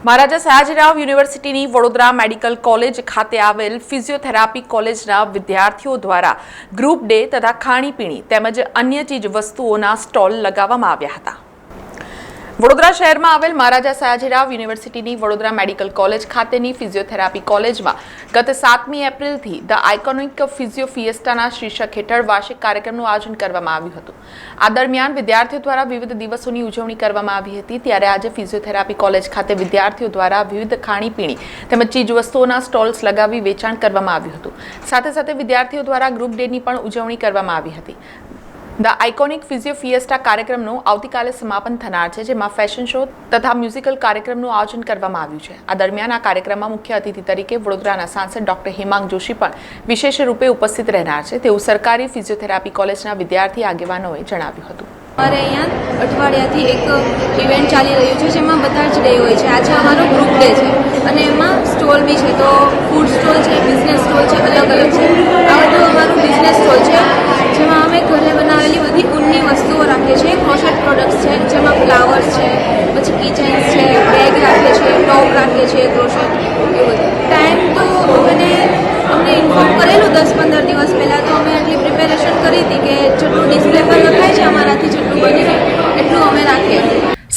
મહારાજા સયાજીરાવ યુનિવર્સિટીની Vadodara medical college ખાતે આવેલ ફિઝિયોથેરાપી કોલેજના વિદ્યાર્થીઓ દ્વારા ગ્રુપ ડે તથા ખાણીપીણી તેમજ અન્ય ચીજ વસ્તુઓના સ્ટોલ લગાવવામાં આવ્યા હતા. વડોદરા શહેરમાં આવેલ મહારાજા સયાજીરાવ યુનિવર્સિટીની વડોદરા મેડિકલ કોલેજ ખાતેની ફિઝિયોથેરાપી કોલેજમાં ગત સાતમી એપ્રિલથી ધ આઇકોનિક ફિઝિયો ફિએસ્ટાના શીર્ષક હેઠળ વાર્ષિક કાર્યક્રમનું આયોજન કરવામાં આવ્યું હતું. આ દરમિયાન વિદ્યાર્થીઓ દ્વારા વિવિધ દિવસોની ઉજવણી કરવામાં આવી હતી, ત્યારે આજે ફિઝિયોથેરાપી કોલેજ ખાતે વિદ્યાર્થીઓ દ્વારા વિવિધ ખાણીપીણી તેમજ ચીજવસ્તુઓના સ્ટોલ્સ લગાવી વેચાણ કરવામાં આવ્યું હતું. સાથે સાથે વિદ્યાર્થીઓ દ્વારા ગ્રુપ ડેની પણ ઉજવણી કરવામાં આવી હતી. ધ આઇકોનિક ફિઝિયો ફિએસ્ટા કાર્યક્રમનું આવતીકાલે સમાપન થનાર છે, જેમાં ફેશન શો તથા મ્યુઝિકલ કાર્યક્રમનું આયોજન કરવામાં આવ્યું છે. આ દરમિયાન આ કાર્યક્રમમાં મુખ્ય અતિથિ તરીકે વડોદરાના સાંસદ ડોક્ટર હેમાંગ જોશી પણ વિશેષ રૂપે ઉપસ્થિત રહેનાર છે. તેવું સરકારી ફિઝિયોથેરાપી કોલેજના વિદ્યાર્થી આગેવાનોએ જણાવ્યું હતું. અમારે અહીંયા અઠવાડિયાથી એક ઇવેન્ટ ચાલી રહ્યું છે, જેમાં બધા જ ડે હોય છે. આજે અમારો ગ્રુપ ડે છે. અને એમાં સ્ટોલ બી છે, તો ફૂડ સ્ટોલ છે બિઝનેસ સ્ટોલ છે અલગ અલગ છે.